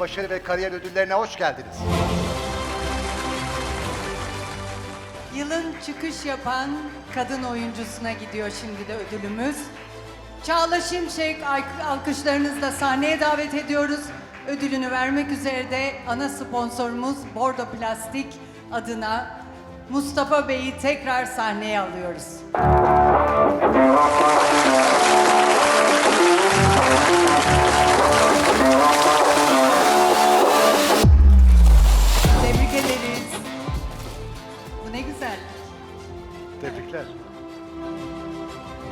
başarı ve kariyer ödüllerine hoş geldiniz. Yılın çıkış yapan kadın oyuncusuna gidiyor şimdi de ödülümüz. Çağla Şimşek alkışlarınızla sahneye davet ediyoruz. Ödülünü vermek üzere de ana sponsorumuz Bordo Plastik adına Mustafa Bey'i tekrar sahneye alıyoruz. Tebrikler.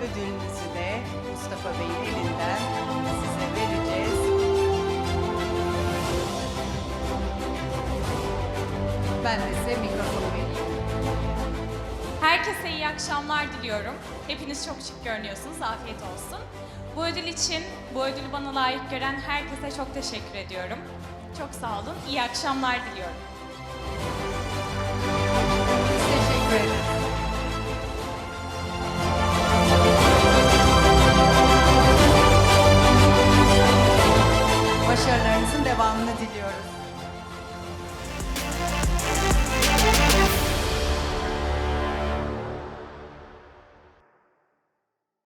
Ödülünüzü de Mustafa Bey'in elinden size vereceğiz. Ben de size mikrofonu vereyim. Herkese iyi akşamlar diliyorum. Hepiniz çok şık görünüyorsunuz. Afiyet olsun. Bu ödül için, bu ödülü bana layık gören herkese çok teşekkür ediyorum. Çok sağ olun. İyi akşamlar diliyorum. başarılarınızın devamını diliyoruz.